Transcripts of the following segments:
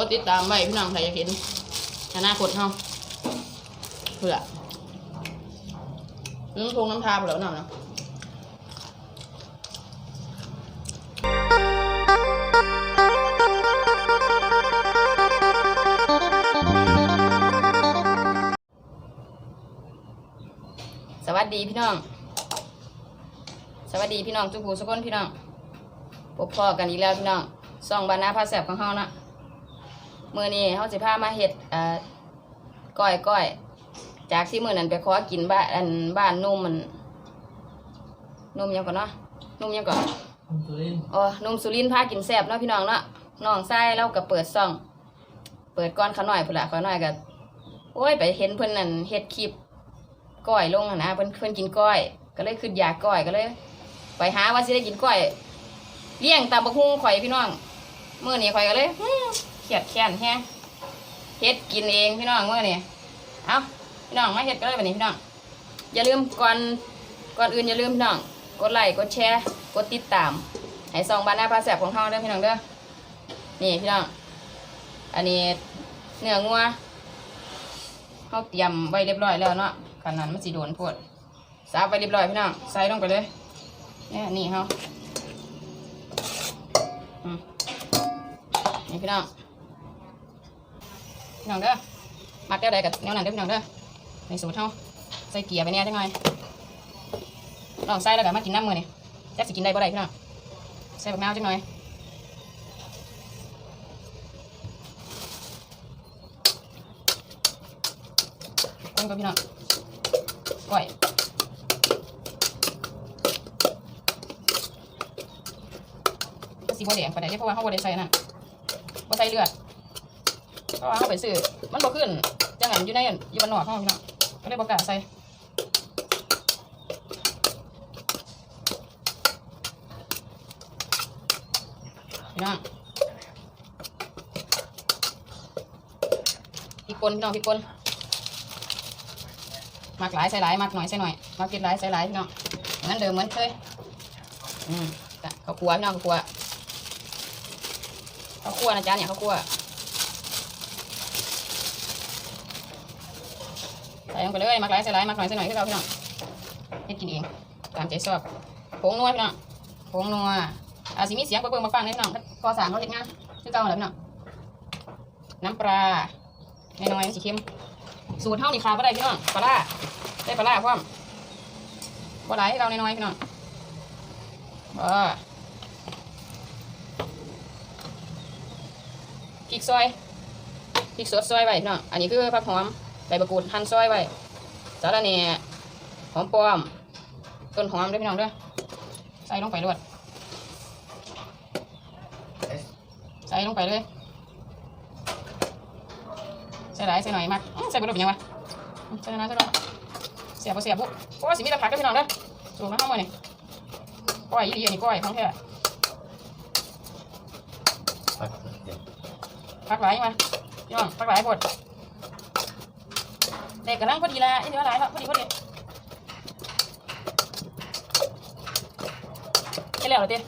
กดติดตามไว้พี่น้องใครอยากเห็นอนาคตเฮาเพื่อน้ำทงน้ำทาเปล่าน้ำเนะสวัสดีพี่น้อง สวัสดีพี่น้องทุกผู้ทุกคนพี่น้องพบพ่อกันอีกแล้วพี่น้องส่องบานนาพาแสบของเฮานะ มื้อนี้เฮาสิพามาเฮ็ดเอ่อก้อยก้อยจากที่มื้อนั้นไปขอกินบ้านอันบ้านนุ่มมันนุ่มหยังก่อนเนาะนุ่มหยังก่อนคุณสุรินทร์อ๋อนุ่มสุรินทร์พากินแซ่บเนาะพี่น้องเนาะน้องชายเราก็เปิดซ่อง เปิดก้อนขาน้อยพุ่นละขาน้อยก็โอ้ยไปเห็นเพิ่นนั่นเฮ็ดคลิปก้อยลงหั่นนะเพิ่นเพิ่นกินก้อย ก็เลยขึ้นอยากก้อยก็เลย ไปหาว่าสิได้กินก้อยเลี้ยงตามบักฮุงข่อยพี่น้องมื้อนี้ข่อยก็เลย อื้อเครียดแค้นแฮงเฮ็ดกินเองพี่น้องเมื้อนี้เอาพี่น้องมาเฮ็ดกันเลยบัดนี้พี่น้อง อย่าลืมก่อนก่อนอื่นอย่าลืมพี่น้อง กดไลค์กดแชร์ กดติดตาม ให้ซองบ้านหน้าพาแสบของเฮาเด้อพี่น้องเด้อ นี่พี่น้อง อันนี้เนื้องัวเฮาเตรียมไว้เรียบร้อยแล้วเนาะขนาดมันสิโดนโพดสาบไว้เรียบร้อยพี่น้อง ใส่ลงไปเลยเนี่ยนี่เฮาอืมนี่พี่น้อง พี่น้องเด้อมักเด้อใดกับแนวนั้นเด้อพี่น้องเด้อในสูตรเฮาใส่เกียร์ไปเนี่ยจังหน่อยน้องใส่แล้วก็มากินน้ำมือนี่จักสิกินได้บ่ได้พี่น้องใส่บักนาวจังหน่อยคนกับพี่น้องก้อยสีบัวแดงไปได้เด้เพราะว่าเขาบัวได้ใส่นั่นบัวใส่เลือด เพราะว่าเขาไปซื้อมันบ่ขึ้นจังหันอยู่ในอันอยู่บ้านอกเขาพี่น้องก็เลยบ่กล้าใส่พี่น้องพริกป่นพี่น้องพริกป่นมักหลายใส่หลายมักหน่อยใส่หน่อยมักกินหลายใส่หลายพี่น้องงนั้นเดิมเหมือนเคยอืมจ้ะข้าวคั่วพี่น้องข้าวคั่วข้าวคั่วนะจ๊ะเนี่ยข้าวคั่ว ใส่ลงไปเลยมักหลายใส่หลายมักหน่อยใส่หน่อยคือเราพี่น้องเฮ็ดกินเองตามใจชอบผงนัวพี่น้องผงนัวอาสิมีเสียงเบิ่งๆมาฟังเลยพี่น้องพอสามเขาเด็กงานคือเก่าแล้วพี่น้องน้ำปลาน้อยสีเค็มสูตรเท่านี่ขาบ่ได้พี่น้องปลาได้ปลาร้าพร้อมบ่หลายให้เราน้อยๆพี่น้องบ่พริกซอยพริกสดซอยไว้พี่น้องอันนี้คือผักหอม ใบมะกรูดหั่นซอยไว้สาระแหน่หอมป้อม ต้นหอมเด้วยพี่น้องเด้อใส่ลงไปด้วยใส่ลงไปเลยใส่หลายใส่หน่อยมากอื้อใส่บุหรี่เป็นยังวะอื้อใส่น้อยใส่น้อยเสียบบ่เสียบบุเพราะว่าสิมีแต่ผักกับพี่น้องเด้อสูงมาเข้ามาเนี่ยก้อยอีเดียนี่ก้อยของแท้ปักเดี๋ยวผักหลายมาพี่น้องผักหลายหมด เด็กำลังพอดีละไอ้เดี๋ยวหลายละพอดีพอดีใช่แล้วเหรอเต้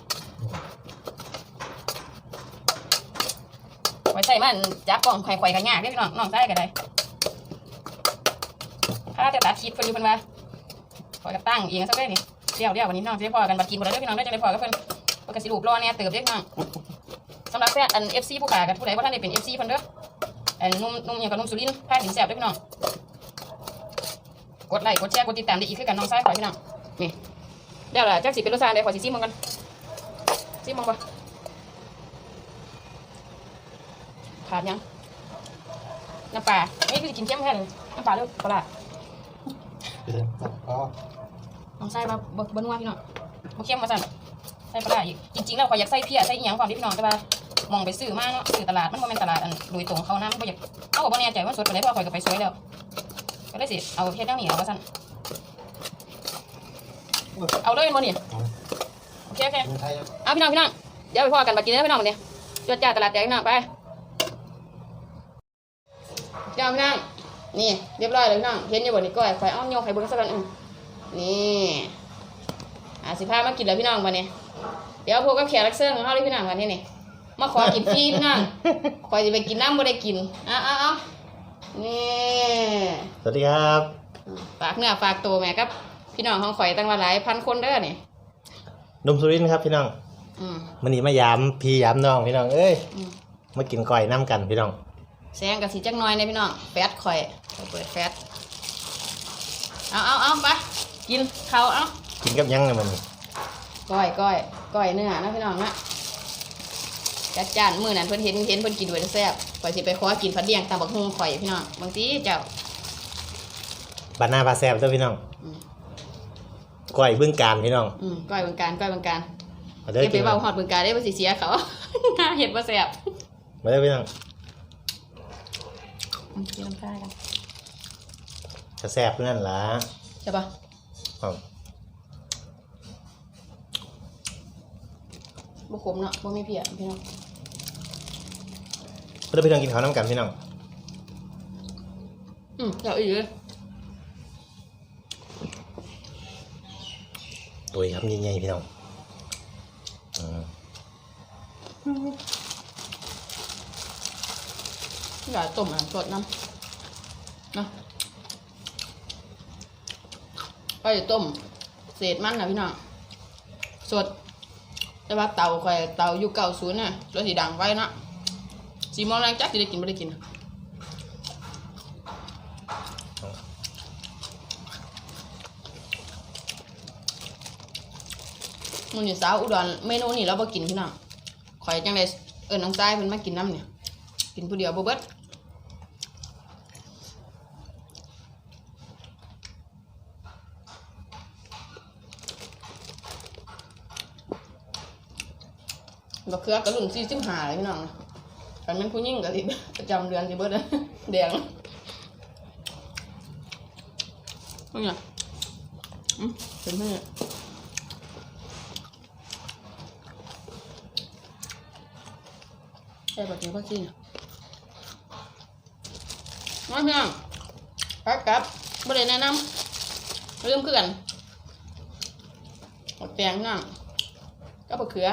ไว้ใส่มันจับกล่องไข่ๆกันยากเด้อพี่น้องน้องใส่กันได้ถ้าจะตัดคลิปเพิ่นอยู่เพิ่นว่าขอยก็ตั้งเองสักเด้นี่เดี๋ยวเดี๋ยววันนี้น้องจะได้พอกันบัดกินบ่ได้เด้อพี่น้องได้จะได้พอกับเพิ่นเพิ่นก็สิรูปรอแหน่ยเติบเด้อพี่น้องสำหรับแฟนอัน FC ผู้ขากับผู้ใดบ่าทันได้เป็น FC เพิ่นเด้ออันนุ่มนุ่มหยังกับนุ่มสุรินทร์พากินแซ่บเด้อพี่น้อง กดไลค์กดแชร์กดติดตามได้อีกคือกันน้องชายข่อยพี่น้องนี่เดี๋ยวล่ะจักสิเป็นรสชาติใดขอสิซิมมันกันซิมมันบ่ขาดหยังน้ำปลานี่คือสิกินเค็มแค่นึงน้ำปลาเด้อปลาร้าเป็นตับก็น้องใส่มาบบบนัวพี่น้องบ่เข้มมาสั่นใส่ปลาร้าอีกจริงๆแล้วข่อยอยากใส่เพียใส่อีหยังก่อนดิพี่น้องแต่ว่ามองไปซื้อมาเนาะซื้อตลาดมันบ่แม่นตลาดอันโดยตรงเขานะมันบ่อยากเอาก็บ่แน่ใจว่าสดปานใดเพราะข่อยก็ไปสวยแล้ว ก็เลยสิ เอาเฮ็ดแนวนี้เอาว่าซั่นเอาเลยบ่นี่โอเคโอเคคนไทยเอาพี่น้องพี่น้องเดี๋ยวไปพอกันบัดกินเด้อพี่น้องบัดนี้จวดจ้าตลาดแดงพี่น้องไปพี่น้องพี่น้องนี่เรียบร้อยแล้วพี่น้องเห็นอยู่บ่นี่ก้อยข่อยเอาโยกให้เบิ่งสักกันอือนี่อะสิพามากินแล้วพี่น้องบัดนี้เดี๋ยวพวกกับแขกรับเชิญของเขาเลยพี่น้องวันนี้นี่มาขอกินฟรีพี่น้องคอยจะไปกินน้ำบ่ได้กินเอ้าเอาเอา นี่สวัสดีครับ ฝากเนื้อฝากตัวแม่ครับ พี่น้องของข่อยตั้งว่าหลายพันคนเด้อนี่หนุ่มสุรินทร์ครับพี่น้องอืมมันนี้มายามพี่ยามน้องพี่น้องเอ้ยอืมมากินก้อยน้ำกันพี่น้องแซงกับสีจักหน้อยเนี่ยพี่น้องแฟตข่อยข่อยเปิดแฟตเอาเอาเอาไปกินเขาวเอากินกับหยังเลยมันนี่ก้อยก้อยก้อยเนื้อนะพี่น้องนะ จัดจานมื้อนั้นเพิ่นเห็นเห็นเพิ่นกินด้วยแซ่บข่อยสิไปขอกินผัดเลี้ยงตำบักหุ่งข่อยพี่น้องบางทีเจ้าบานหน้าปลาแซบเด้อพี่น้องอืมก้อยบึ้งการพี่น้องอืมก้อยเบิ่งการก้อยเบิ่งการมาเด้ออย่าไปกินเว้าฮอดเบิ่งการได้บ่สิเสียเขาเฮ็ดบ่แซ่บมาเด้อพี่น้องอืมกินน้ำตากันจะแซบเพื่อนล่ะใช่ปะครับบ่ขมเนาะบ่มีเพียพี่น้องมา เด้อพี่น้องกินข้าวน้ำกันพี่น้องอืมเดี๋ยวอีกเลยตัวครับใหญ่ๆพี่น้องอืมอยากต้มอะสดน้ำเนาะก็จะต้ม เศษมันนะพี่น้องสดแต่ว่าเตาคอยเตาอยู่เก่าศูนย์น่ะตัวสีดังไว้เนาะ สีมองแรงจักจะได้กินไม่ได้กินมันอยู่สาวอุดรเมนูนี่เราบ่กินพี่น้องข่อยจังไดเอิ้นน้องชายเพิ่นมากินน้ำเนี่ย กินผู้เดียวบ่เบิดบักเขือกระลุ่นสี่สิบห้าเลยพี่น้อง คันเป็นผู้หญิงก็สิประจำเดือนสิเบิดอะแดงนี่ไงอืมเป็นเพื่อนใช่ปะกินก็กินมาเพียงพักกลับบ่ได้แนะนำลืมคือกันหมดแตงนั่งก็บะเขือ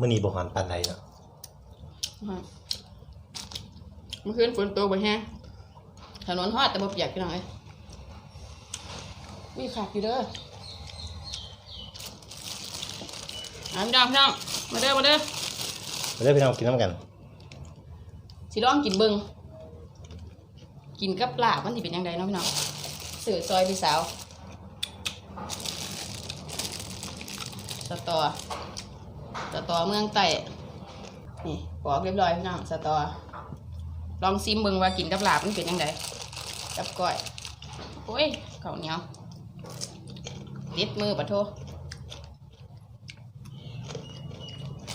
มื่อนี้บ่หอนปานใดเนาะอ่า เมื่อคืนฝนตกไปแฮงถนนฮอดแต่บ่เปียกพี่น้องเอ้ยมีขับอยู่เด้ออ่าพี่น้องพี่น้องมาเด้อมาเด้อมาเด้อพี่น้องกินน้ำกันสิลองกินเบิ่งกินกับลาบมันสิเป็นยังไงเนาะพี่น้องสื่อซอยพี่สาวสตอสตอเมืองใต้นี่ปอกเรียบร้อยพี่น้องสตอ ลองซิมเบิ่งว่ากินกับลาบมันเป็นยังไงกับก้อยโอ้ยข้าวเหนียวติดมือปะโท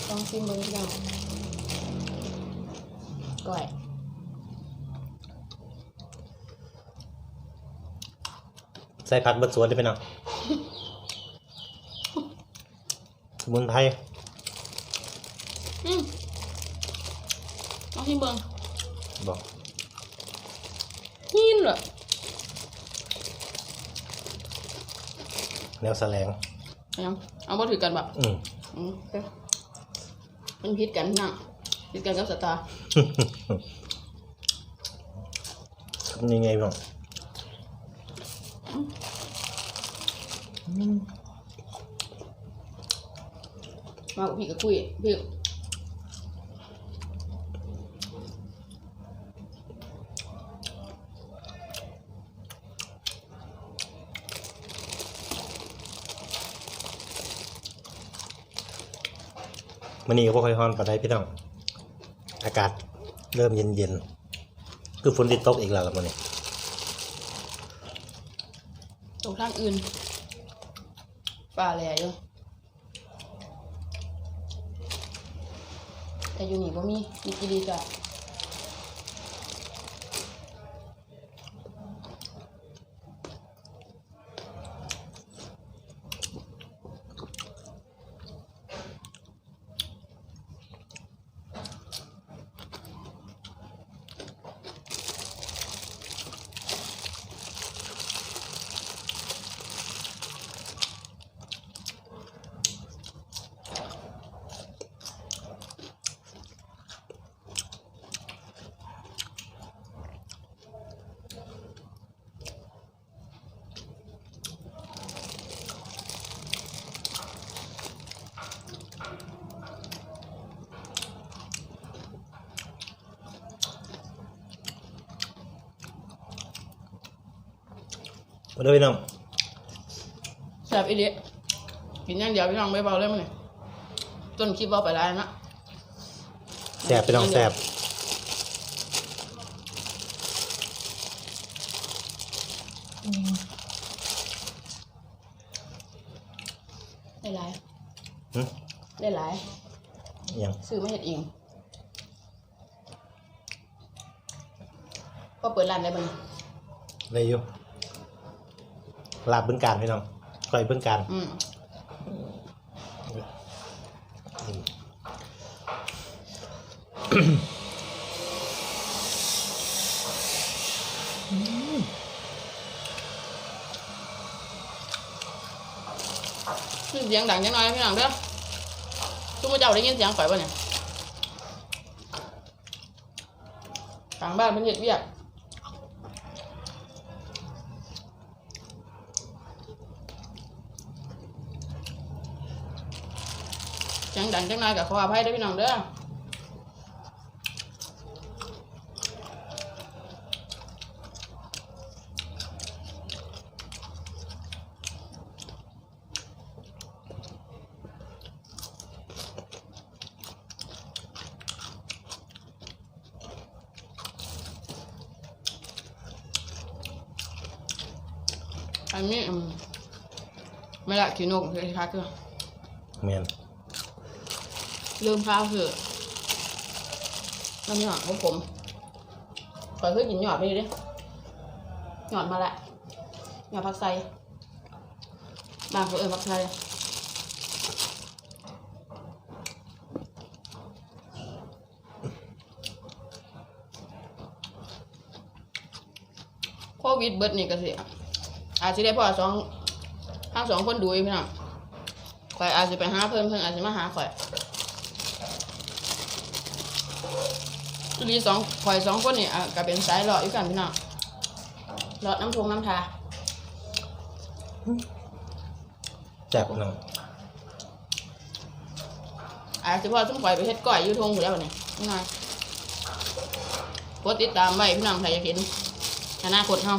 ลองซิมเบิ่งพี่น้องก้อยใส่ผักเบิดสวนได้อพี่น้องสมุนไพรอืมลองซิมเบิ่ง บอกหินเหรอแนวแสลงเอายังเอาบ่ถือกันแบบอืมอืมโอเคมันพิษกันพี่น้องพิษกันกับสตาร์ทำยังไงบ้างมากับพี่ก็คุยพี่ มื่อนี้ก็บ่ค่อยฮ้อนปานใดพี่น้อง อากาศเริ่มเย็นๆคือฝนติดตกอีกแล้วล่ะมื่อนี้ตรงทางอื่นป่าแหล่อยู่แต่อยู่นี่บ่มีมีกี่ดีจ้ะ มาด้วยพี่น้องแซ่บอีเดีกินอย่างเดียวพี่น้องไม่เบาเลยมั้งเนี่ยต้นคลิปเบาไปแล้วนะแซ่บพี่น้องแซ่บได้หลายหึได้หลายอิหยังซื้อมาเห็ดเองก็เปิดร้านได้บ้างได้อยู่ ลาบบึงการพี่น้องก้อยบึงการอืมเสียงดังจังหน่อยพี่น้องเด้อทุกคนเจ้าได้ยินเสียงข่อยป่ะเนี่ยทางบ้านเพิ่นเฮ็ดเวียก สียงดังจังน่อยกับขออภัยด้อพี่น้องเด้ออันนี้ไม่ละขี้นกเลยค่ะคือแมน ลืมข้าวคือน้ำหยอดของผมขอยเคยกินหยอดไปดิหยอดมาละหยอดผักไซบางคนเออผักไซโควิดเบิดนี่ก็สิอาจจะได้พ่อสองทั้งสองคนดูอยู่พี่น้องข่อยอาจจะไปหาเพิ่มเพิ่นอาจจะมาหาข่อย มีสองข่อยสองคนนี่อะก็เป็นสายหลอดอยู่กันพี่น้องหลอดน้ำทงน้ำทาแซ่บพี่น้องอาจจะพอสมข่อยไปเฮ็ดก้อยอยู่ทงอยู่แล้วบัดนี่นี่ไงกดติดตามไว้พี่น้องใครอยากเห็นอนาคตเฮา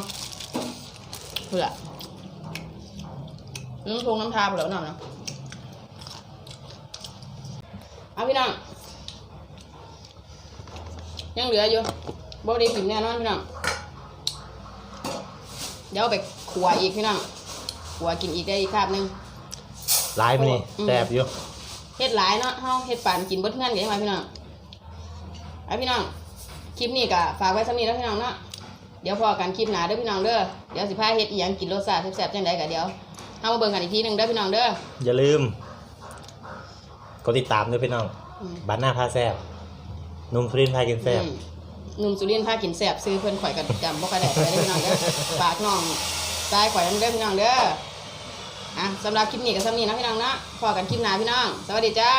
เพื่อน้ำทงน้ำทาเปล่าน้ำเนาะเอาพี่น้อง ยังเหลืออยู่บ่ได้กินแน่นอนพี่น้องเดี๋ยวเอาไปขัวอีกพี่น้องขัวกินอีกได้อีกคาบหนึงลายมันนี่อืมแซ่บอยู่เฮ็ดหลายเนาะเฮาเฮ็ดปานกินเบิดเงินกันยังไงพี่น้องเอาพี่น้องคลิปนี้ก็ฝากไว้สำนี้แล้วพี่น้องเนาะเดี๋ยวพอกันคลิปหน้าเด้อพี่น้องเด้อเดี๋ยวสิพาเฮ็ดอีหยังกินรสชาติแซ่บๆจังไดก็เดี๋ยวเฮามาเบิ่งกันอีกทีหนึงเด้อพี่น้องเด้ออย่าลืมกดติดตามด้วยพี่น้องอืมบ้านหน้าพาแซ่บ หนุ่มฟรินพากินแซ่บ อืมหนุ่มสุรินทร์พากินแซ่บซื้อเพิ่นข่อยกันจำบ่ค่อยได้ไปเด้อพี่น้องเด้อฝากน้องทรายข่อยนำเด้อพี่น้องเด้ออะสำหรับคลิปนี้ก็สำนี้นะพี่น้องเนาะพอกันคลิปหน้าพี่น้อง สวัสดีจ้า